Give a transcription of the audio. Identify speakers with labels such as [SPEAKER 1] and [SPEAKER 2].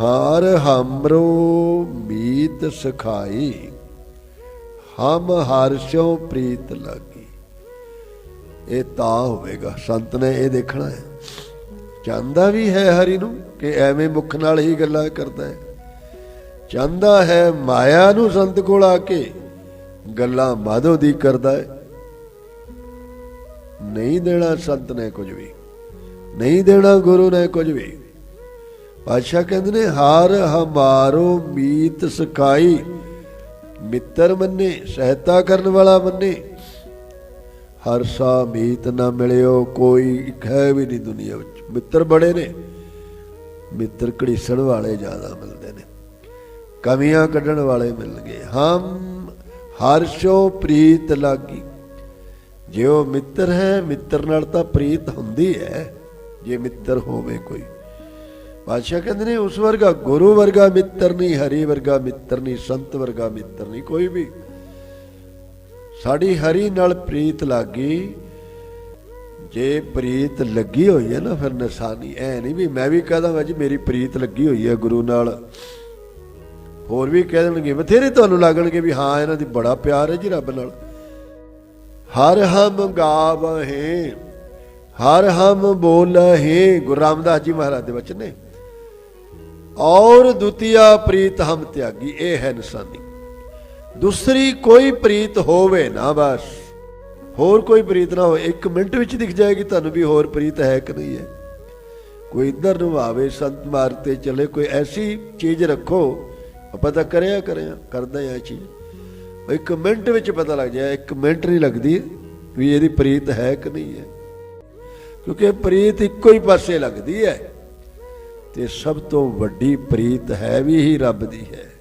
[SPEAKER 1] ਹਾਰ ਹਮਰੋ ਮੀਤ ਸਖਾਈ, ਹਮ ਹਰਸ਼ੋ ਪ੍ਰੀਤ ਲਾਗੀ। ਇਹ ਤਾਂ ਹੋਵੇਗਾ, ਸੰਤ ਨੇ ਇਹ ਦੇਖਣਾ ਹੈ। ਚਾਹੁੰਦਾ ਵੀ ਹੈ ਹਰੀ ਨੂੰ ਕਿ ਐਵੇਂ ਮੁਖ ਨਾਲ ਹੀ ਗੱਲਾਂ ਕਰਦਾ ਹੈ। ਚਾਹੁੰਦਾ ਹੈ ਮਾਇਆ ਨੂੰ ਸੰਤ ਕੋਲ ਆ ਕੇ ਗੱਲਾਂ ਮਾਧੋ ਦੀ ਕਰਦਾ ਹੈ। ਨਹੀਂ ਦੇਣਾ ਸੰਤ ਨੇ ਕੁਝ ਵੀ, ਨਹੀਂ ਦੇਣਾ ਗੁਰੂ ਨੇ ਕੁਝ ਵੀ। ਪਾਤਸ਼ਾਹ ਕਹਿੰਦੇ ਨੇ, ਹਾਰ ਹਮਾਰੋ ਮੀਤ ਸਕਾਈ ਮਿੱਤਰ ਮੰਨੇ, ਸਹਾਇਤਾ ਕਰਨ ਵਾਲਾ ਮੰਨੇ। ਹਰ ਸਾ ਮੀਤ ਨਾ ਮਿਲਿਓ, ਕੋਈ ਹੈ ਵੀ ਨਹੀਂ ਦੁਨੀਆ ਵਿੱਚ। ਮਿੱਤਰ ਬੜੇ ਨੇ। ਮਿੱਤਰ ਘੜੀਸਣ ਵਾਲੇ ਜ਼ਿਆਦਾ ਮਿਲਦੇ ਨੇ। ਕਮੀਆਂ ਕੱਢਣ ਵਾਲੇ ਮਿਲਣਗੇ। ਹਮ ਹਰਸ਼ੋ ਪ੍ਰੀਤ ਲਾਗੀ। ਜੇ ਉਹ ਮਿੱਤਰ ਹੈ, ਮਿੱਤਰ ਨਾਲ ਤਾਂ ਪ੍ਰੀਤ ਹੁੰਦੀ ਹੈ। ਜੇ ਮਿੱਤਰ ਹੋਵੇ ਕੋਈ। ਪਾਤਸ਼ਾਹ ਕਹਿੰਦੇ ਨੇ, ਉਸ ਵਰਗਾ ਗੁਰੂ ਵਰਗਾ ਮਿੱਤਰ ਨਹੀਂ, ਹਰੀ ਵਰਗਾ ਮਿੱਤਰ ਨਹੀਂ, ਸੰਤ ਵਰਗਾ ਮਿੱਤਰ ਨਹੀਂ, ਕੋਈ ਵੀ। ਸਾਡੀ ਹਰੀ ਨਾਲ ਪ੍ਰੀਤ ਲੱਗੀ, ਜੇ ਪ੍ਰੀਤ ਲੱਗੀ ਹੋਈ ਹੈ ਨਾ, ਫਿਰ ਨਿਸ਼ਾਨੀ, ਐ ਨਹੀਂ ਵੀ ਮੈਂ ਵੀ ਕਹਦਾ ਜੀ, ਮੇਰੀ ਪ੍ਰੀਤ ਲੱਗੀ ਹੋਈ ਹੈ ਗੁਰੂ ਨਾਲ। ਹੋਰ ਵੀ ਕਹਿ ਦੇਣਗੇ, ਬਥੇਰੇ ਤੁਹਾਨੂੰ ਲੱਗਣਗੇ ਵੀ ਹਾਂ, ਇਹਨਾਂ ਦੀ ਬੜਾ ਪਿਆਰ ਹੈ ਜੀ ਰੱਬ ਨਾਲ। ਹਰ ਹਮ ਗਾਵਹਿ, ਹਰ ਹਮ ਬੋਲਹਿ, ਗੁਰੂ ਰਾਮਦਾਸ ਜੀ ਮਹਾਰਾਜ ਦੇ ਵਚਨ ਨੇ। ਔਰ ਦੁਤੀਆ ਪ੍ਰੀਤ ਹਮ ਤਿਆਗੀ, ਇਹ ਹੈ ਨਿਸ਼ਾਨੀ। ਦੂਸਰੀ ਕੋਈ ਪ੍ਰੀਤ ਹੋਵੇ ਨਾ ਬਸ, ਹੋਰ ਕੋਈ ਪ੍ਰੀਤ ਨਾ ਹੋਵੇ। ਇੱਕ ਮਿੰਟ ਵਿੱਚ ਦਿਖ ਜਾਏਗੀ, ਤੁਹਾਨੂੰ ਵੀ ਹੋਰ ਪ੍ਰੀਤ ਹੈ ਕਿ ਨਹੀਂ ਹੈ। ਕੋਈ ਇੱਧਰ ਨੂੰ ਆਵੇ, ਸੰਤ ਮਾਰਗ ਤੇ ਚਲੇ, ਕੋਈ ਐਸੀ ਚੀਜ਼ ਰੱਖੋ, ਆਪਾਂ ਤਾਂ ਕਰਿਆ ਕਰਿਆ, ਕਰਦਾ ਇਹ ਚੀਜ਼। ਇੱਕ ਮਿੰਟ ਵਿੱਚ ਪਤਾ ਲੱਗ ਜਾਏ, ਇੱਕ ਮਿੰਟ ਨਹੀਂ ਲੱਗਦੀ ਵੀ ਇਹਦੀ ਪ੍ਰੀਤ ਹੈ ਕਿ ਨਹੀਂ ਹੈ। ਕਿਉਂਕਿ ਪ੍ਰੀਤ ਇੱਕੋ ਹੀ ਪਾਸੇ ਲੱਗਦੀ ਹੈ। ਤੇ ਸਭ ਤੋਂ ਵੱਡੀ ਪ੍ਰੀਤ ਹੈ ਵੀ ਹੀ ਰੱਬ ਦੀ ਹੈ।